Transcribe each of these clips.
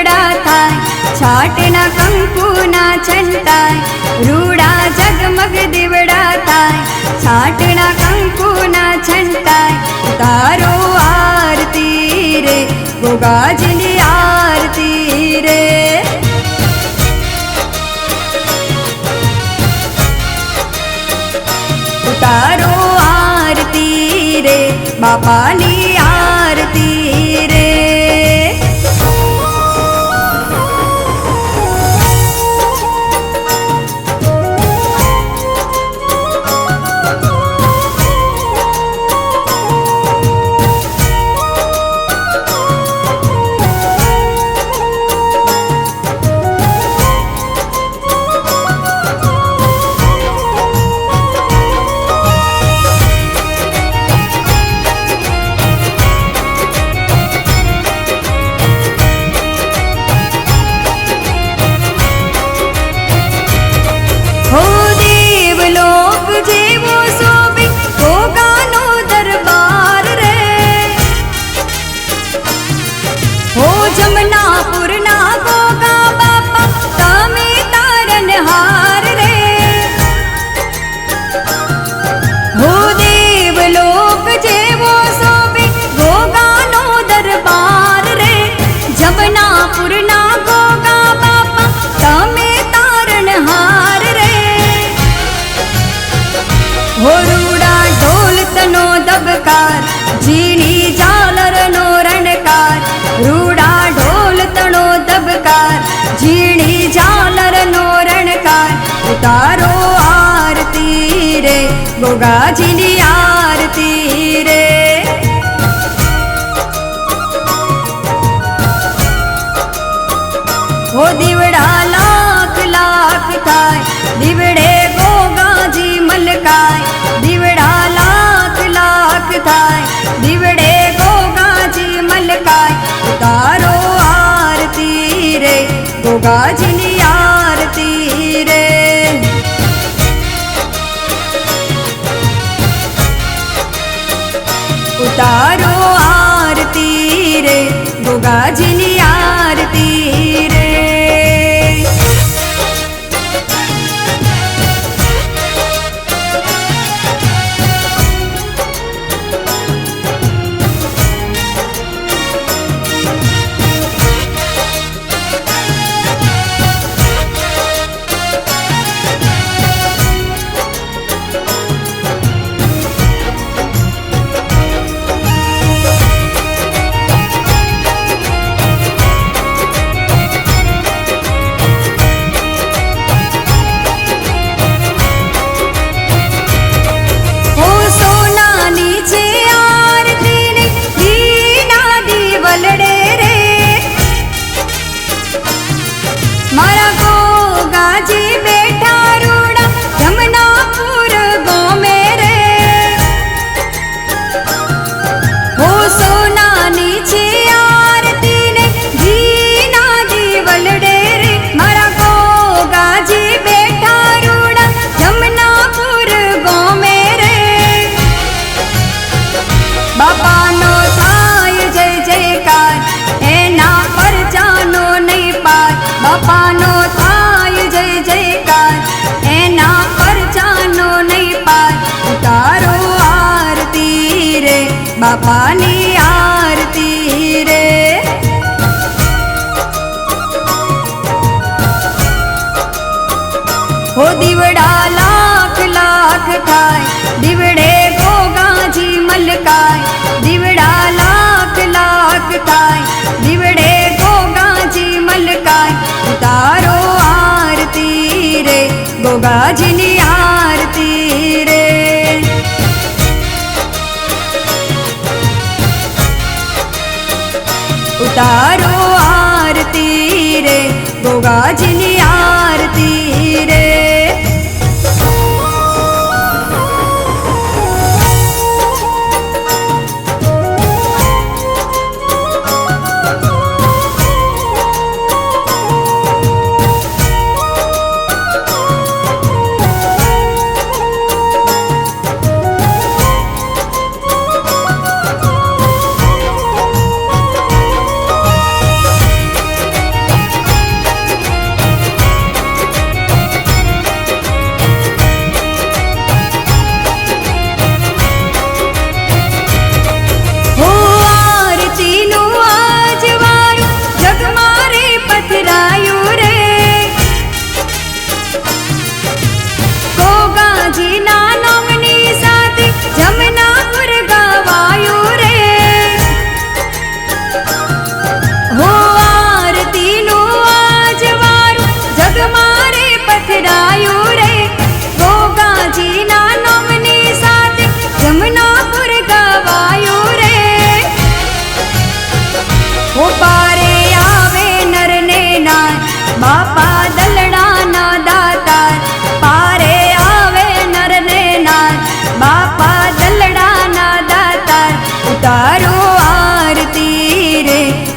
રૂડા થાય, છાટના કંકુના છંટાય રૂડા જગમગ દીવડા થાય, છાટના કંકુના છંટાય તારો આરતી રે ગોગાજની આરતી રે. તારો આરતી રે, બાપાની યોગાજીની આરતી રે હો દીવડા લાખ લાખ થાય દીવડે ગોગાજી મલકાય દીવડા લાખ લાખ થાય દીવડે ગોગાજી મલકાય તારો આરતી રે ગોગાજીની verdade. பாலே તારો આરતી રે ગોગાજી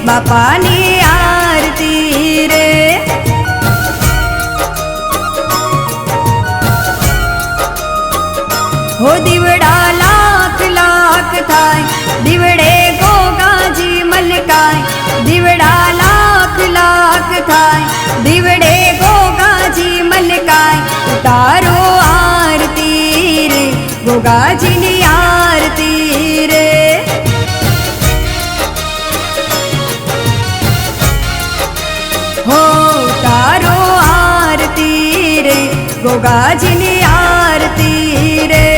ગોગાની આરતી રે. હો દીવડા લાખ લાખ થાય. દીવડે ગોગાજીની આરતી રે.